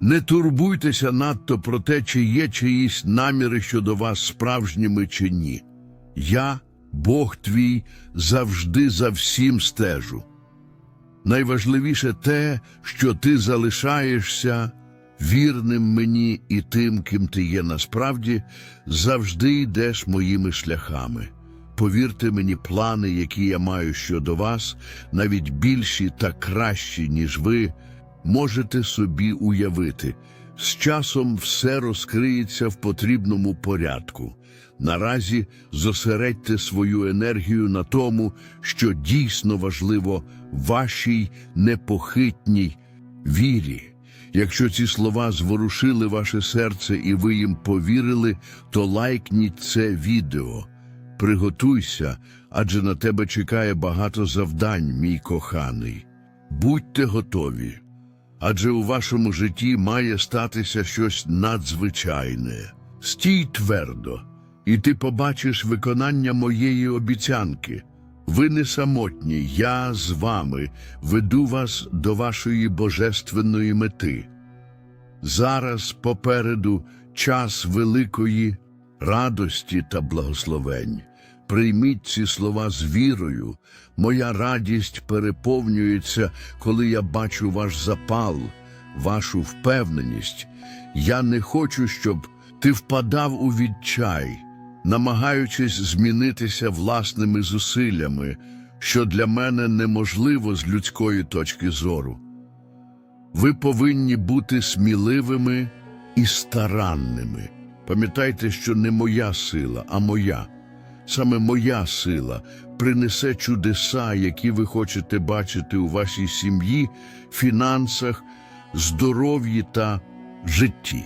Не турбуйтеся надто про те, чи є чиїсь наміри щодо вас справжніми чи ні. Я, Бог твій, завжди за всім стежу. Найважливіше те, що ти залишаєшся вірним мені і тим, ким ти є насправді, завжди йдеш моїми шляхами. Повірте мені, плани, які я маю щодо вас, навіть більші та кращі, ніж ви, можете собі уявити. З часом все розкриється в потрібному порядку. Наразі зосередьте свою енергію на тому, що дійсно важливо вашій непохитній вірі. Якщо ці слова зворушили ваше серце і ви їм повірили, то лайкніть це відео. Приготуйся, адже на тебе чекає багато завдань, мій коханий. Будьте готові, адже у вашому житті має статися щось надзвичайне. Стій твердо, і ти побачиш виконання моєї обіцянки. Ви не самотні, я з вами веду вас до вашої божественної мети. Зараз попереду час великої радості та благословень. Прийміть ці слова з вірою. Моя радість переповнюється, коли я бачу ваш запал, вашу впевненість. Я не хочу, щоб ти впадав у відчай, намагаючись змінитися власними зусиллями, що для мене неможливо з людської точки зору. Ви повинні бути сміливими і старанними. Пам'ятайте, що не моя сила, а моя. Саме моя сила принесе чудеса, які ви хочете бачити у вашій сім'ї, фінансах, здоров'ї та житті.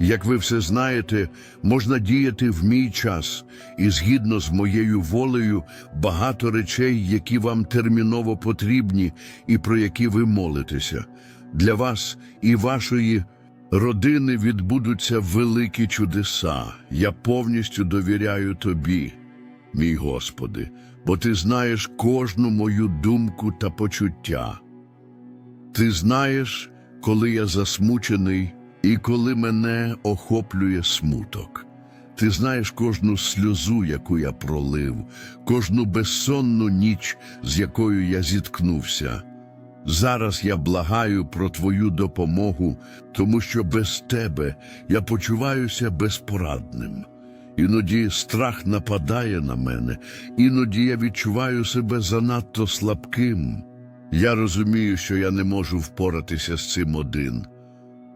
Як ви все знаєте, можна діяти в мій час, і згідно з моєю волею багато речей, які вам терміново потрібні і про які ви молитеся. Для вас і вашої родини відбудуться великі чудеса. Я повністю довіряю тобі, мій Господи, бо ти знаєш кожну мою думку та почуття. Ти знаєш, коли я засмучений і коли мене охоплює смуток. Ти знаєш кожну сльозу, яку я пролив, кожну безсонну ніч, з якою я зіткнувся. Зараз я благаю про твою допомогу, тому що без тебе я почуваюся безпорадним. Іноді страх нападає на мене, іноді я відчуваю себе занадто слабким. Я розумію, що я не можу впоратися з цим один.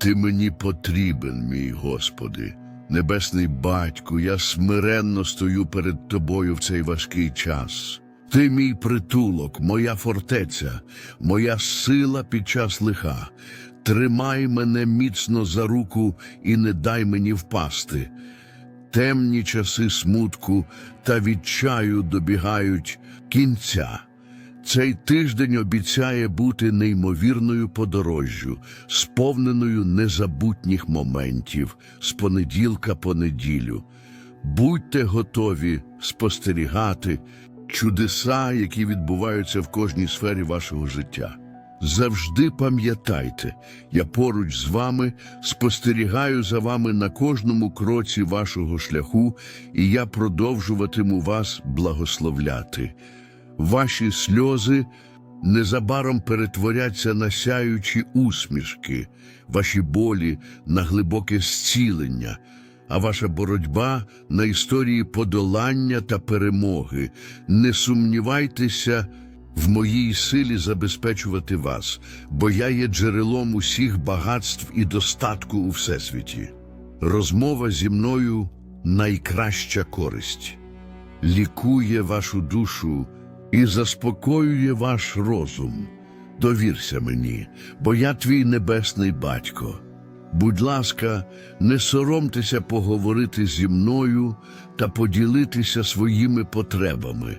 Ти мені потрібен, мій Господи, небесний батьку, я смиренно стою перед тобою в цей важкий час. Ти мій притулок, моя фортеця, моя сила під час лиха. Тримай мене міцно за руку і не дай мені впасти. Темні часи смутку та відчаю добігають кінця. Цей тиждень обіцяє бути неймовірною подорожжю, сповненою незабутніх моментів з понеділка по неділю. Будьте готові спостерігати чудеса, які відбуваються в кожній сфері вашого життя. Завжди пам'ятайте, я поруч з вами спостерігаю за вами на кожному кроці вашого шляху, і я продовжуватиму вас благословляти. Ваші сльози незабаром перетворяться на сяючі усмішки, ваші болі на глибоке зцілення, а ваша боротьба на історії подолання та перемоги. Не сумнівайтеся в моїй силі забезпечувати вас, бо я є джерелом усіх багатств і достатку у всесвіті. Розмова зі мною найкраща користь лікує вашу душу і заспокоює ваш розум. Довірся мені, бо я твій небесний батько. Будь ласка, не соромтеся поговорити зі мною та поділитися своїми потребами,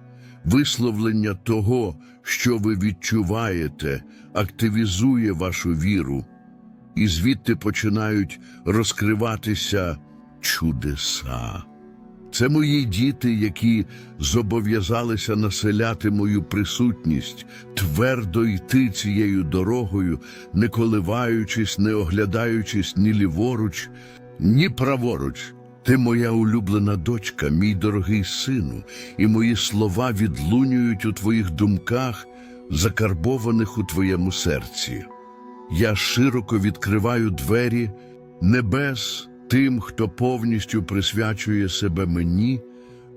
Висловлення того, що ви відчуваєте, активізує вашу віру, і звідти починають розкриватися чудеса. Це мої діти, які зобов'язалися населяти мою присутність, твердо йти цією дорогою, не коливаючись, не оглядаючись ні ліворуч, ні праворуч. Ти моя улюблена дочка, мій дорогий сину, і мої слова відлунюють у твоїх думках, закарбованих у твоєму серці. Я широко відкриваю двері небес тим, хто повністю присвячує себе мені,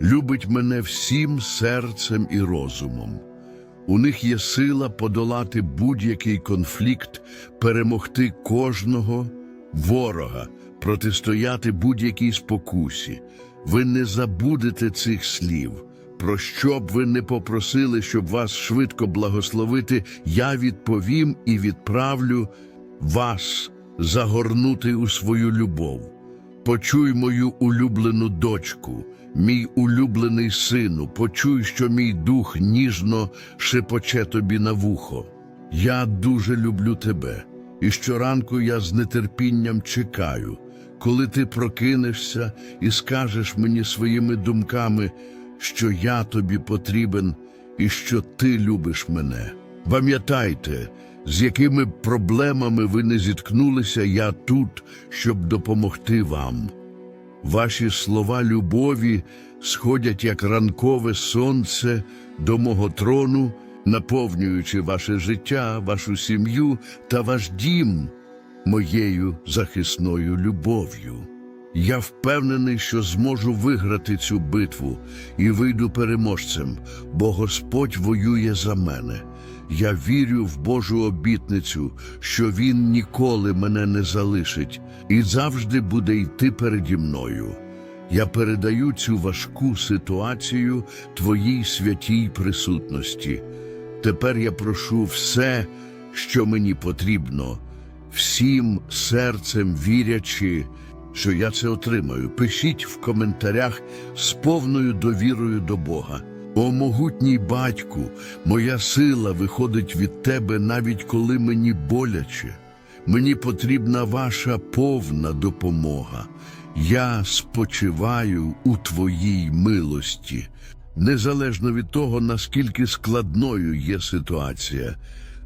любить мене всім серцем і розумом. У них є сила подолати будь-який конфлікт, перемогти кожного ворога, протистояти будь-якій спокусі. Ви не забудете цих слів. Про що б ви не попросили, щоб вас швидко благословити, я відповім і відправлю вас загорнути у свою любов. Почуй мою улюблену дочку, мій улюблений сину, почуй, що мій дух ніжно шепоче тобі на вухо. Я дуже люблю тебе, і щоранку я з нетерпінням чекаю, коли ти прокинешся і скажеш мені своїми думками, що я тобі потрібен і що ти любиш мене. Пам'ятайте, з якими проблемами ви не зіткнулися, я тут, щоб допомогти вам. Ваші слова любові сходять як ранкове сонце до мого трону, наповнюючи ваше життя, вашу сім'ю та ваш дім моєю захисною любов'ю. Я впевнений, що зможу виграти цю битву і вийду переможцем, бо Господь воює за мене. Я вірю в Божу обітницю, що Він ніколи мене не залишить і завжди буде йти переді мною. Я передаю цю важку ситуацію Твоїй святій присутності. Тепер я прошу все, що мені потрібно, всім серцем вірячи, що я це отримаю. Пишіть в коментарях з повною довірою до Бога. О могутній батьку, моя сила виходить від тебе, навіть коли мені боляче. Мені потрібна ваша повна допомога. Я спочиваю у твоїй милості. Незалежно від того, наскільки складною є ситуація,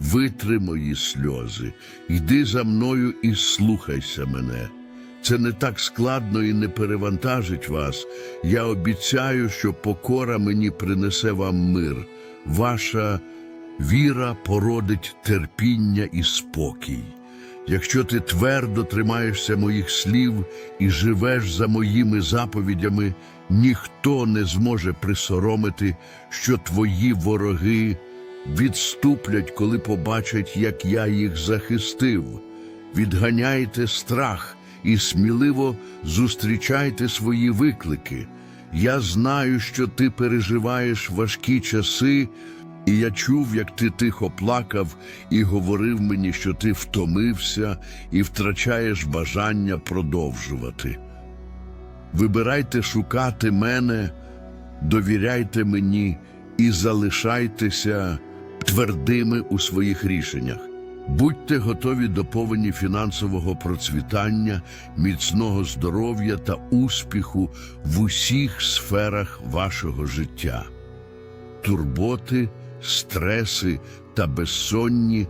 Витри мої сльози, йди за мною і слухайся мене. Це не так складно і не перевантажить вас. Я обіцяю, що покора мені принесе вам мир. Ваша Віра породить терпіння і спокій. Якщо ти твердо тримаєшся моїх слів і живеш за моїми заповідями, ніхто не зможе присоромити, що твої вороги відступлять, коли побачать, як я їх захистив. Відганяйте страх і сміливо зустрічайте свої виклики. Я знаю, що ти переживаєш важкі часи. І я чув, як ти тихо плакав і говорив мені, що ти втомився і втрачаєш бажання продовжувати. Вибирайте шукати мене, довіряйте мені і залишайтеся твердими у своїх рішеннях. Будьте готові до повені фінансового процвітання, міцного здоров'я та успіху в усіх сферах вашого життя. Турботи стреси та безсонні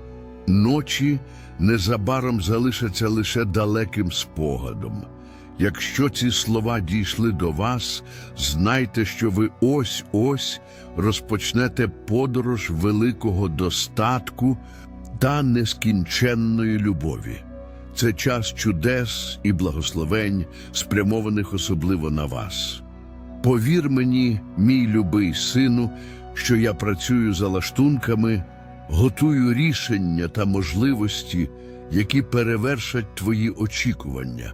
ночі незабаром залишаться лише далеким спогадом. Якщо ці слова дійшли до вас, знайте, що ви ось-ось розпочнете подорож великого достатку та нескінченної любові. Це час чудес і благословень, спрямованих особливо на вас. Повір мені, мій любий сину, що я працюю за лаштунками, готую рішення та можливості, які перевершать твої очікування.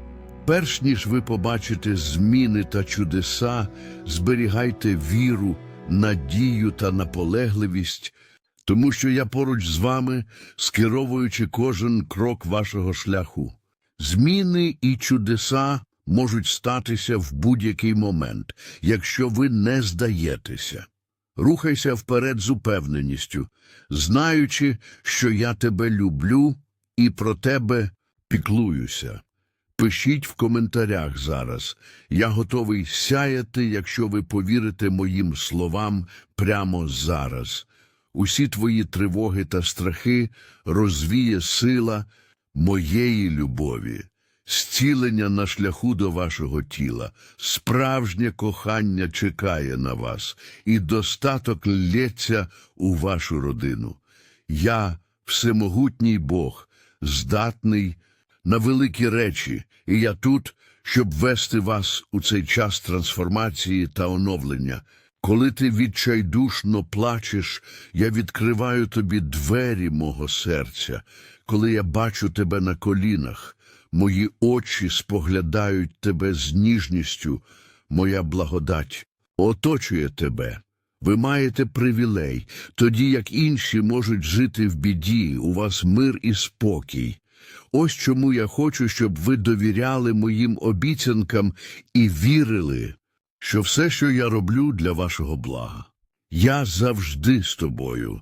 Перш ніж ви побачите зміни та чудеса, зберігайте віру, надію та наполегливість, тому що я поруч з вами, скеровуючи кожен крок вашого шляху. Зміни і чудеса можуть статися в будь-який момент, якщо ви не здаєтеся. Рухайся вперед з упевненістю, знаючи, що я тебе люблю і про тебе піклуюся. Пишіть в коментарях зараз. Я готовий сяяти, якщо ви повірите моїм словам прямо зараз. Усі твої тривоги та страхи розвіє сила моєї любові, зцілення на шляху до вашого тіла, справжнє кохання чекає на вас, і достаток лється у вашу родину. Я, всемогутній Бог, здатний на великі речі, і я тут, щоб вести вас у цей час трансформації та оновлення. Коли ти відчайдушно плачеш, я відкриваю тобі двері мого серця. Коли я бачу тебе на колінах, мої очі споглядають тебе з ніжністю, моя благодать оточує тебе. Ви маєте привілей, тоді як інші можуть жити в біді, у вас мир і спокій. Ось чому я хочу, щоб ви довіряли моїм обіцянкам і вірили, що все, що я роблю для вашого блага. Я завжди з тобою.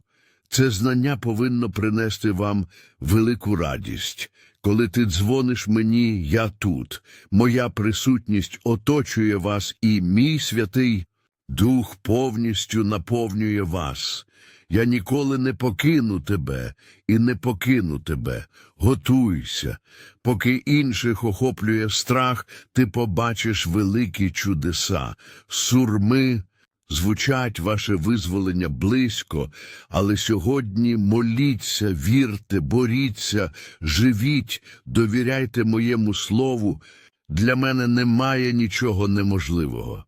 Це знання повинно принести вам велику радість. Коли ти дзвониш мені, я тут. Моя присутність оточує вас, і мій святий Дух повністю наповнює вас. Я ніколи не покину тебе і не покину тебе. Готуйся. Поки інших охоплює страх, ти побачиш великі чудеса. Сурми звучать ваше визволення близько, але сьогодні моліться, вірте, боріться, живіть, довіряйте моєму слову. Для мене немає нічого неможливого.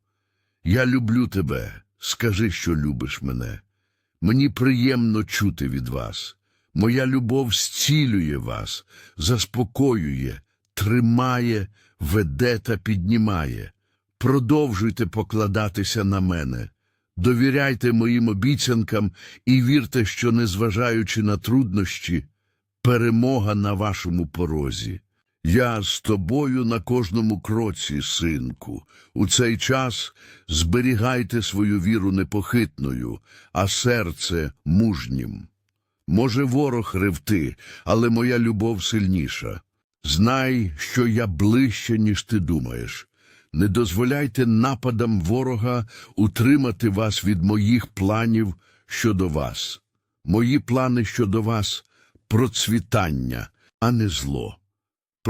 Я люблю тебе. Скажи, що любиш мене. Мені приємно чути від вас. Моя любов зцілює вас, заспокоює, тримає, веде та піднімає. Продовжуйте покладатися на мене. Довіряйте моїм обіцянкам і вірте, що, незважаючи на труднощі, перемога на вашому порозі. Я з тобою на кожному кроці, синку. У цей час зберігайте свою віру непохитною, а серце мужнім. Може, ворог ревти, але моя любов сильніша. Знай, що я ближче, ніж ти думаєш. Не дозволяйте нападам ворога утримати вас від моїх планів щодо вас. Мої плани щодо вас процвітання, а не зло.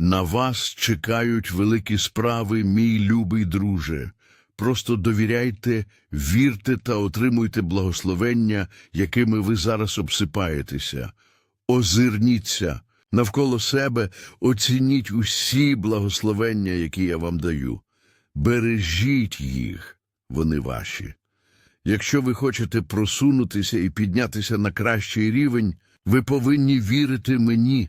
На вас чекають великі справи, мій любий друже. Просто довіряйте, вірте та отримуйте благословення, якими ви зараз обсипаєтеся. Озирніться навколо себе, оцініть усі благословення, які я вам даю. Бережіть їх, вони ваші. Якщо ви хочете просунутися і піднятися на кращий рівень, ви повинні вірити мені,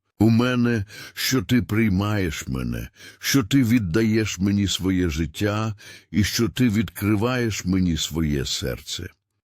у мене, що ти приймаєш мене, що ти віддаєш мені своє життя і що ти відкриваєш мені своє серце.